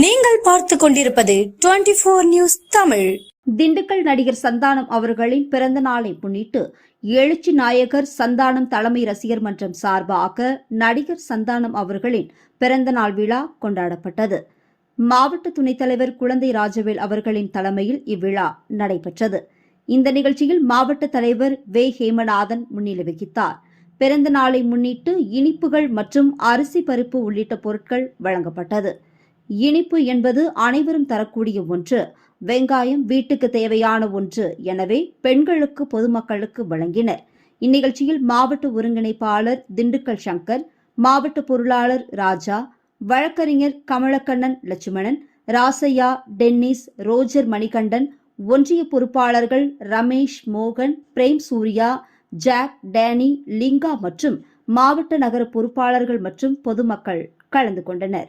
நீங்கள் பார்த்து கொண்டிருப்பது twenty four news Tamil. Dindigul நடிகர் சந்தானம் அவர்களின் பிறந்த நாளை முன்னிட்டு எழுச்சி நாயகர் சந்தானம் தலைமை ரசிகர் மன்றம் சார்பாக நடிகர் சந்தானம் அவர்களின் பிறந்த நாள் விழா கொண்டாடப்பட்டது. மாவட்ட துணைத் தலைவர் குழந்தை ராஜவேல் அவர்களின் தலைமையில் இவ்விழா நடைபெற்றது. இந்த நிகழ்ச்சியில் மாவட்ட தலைவர் வே. ஹேமநாதன் முன்னிலை வகித்தார். பிறந்த நாளை முன்னிட்டு இனிப்புகள் மற்றும் அரிசி பருப்பு உள்ளிட்ட பொருட்கள் வழங்கப்பட்டது. இனிப்பு என்பது அனைவரும் தரக்கூடிய ஒன்று. வெங்காயம் வீட்டுக்கு தேவையான ஒன்று. எனவே பெண்களுக்கு பொதுமக்களுக்கு வழங்கினர். இந்நிகழ்ச்சியில் மாவட்ட ஒருங்கிணைப்பாளர் திண்டுக்கல் சங்கர் மாவட்ட பொருளாளர் ராஜா வழக்கறிஞர் கமலக்கண்ணன் லட்சுமணன் ராசையா டென்னிஸ் ரோஜர் மணிகண்டன் ஒன்றிய பொறுப்பாளர்கள் ரமேஷ் மோகன் பிரேம் சூர்யா ஜாக் டேனி லிங்கா மற்றும் மாவட்ட நகர பொறுப்பாளர்கள் மற்றும் பொதுமக்கள் கலந்து கொண்டனர்.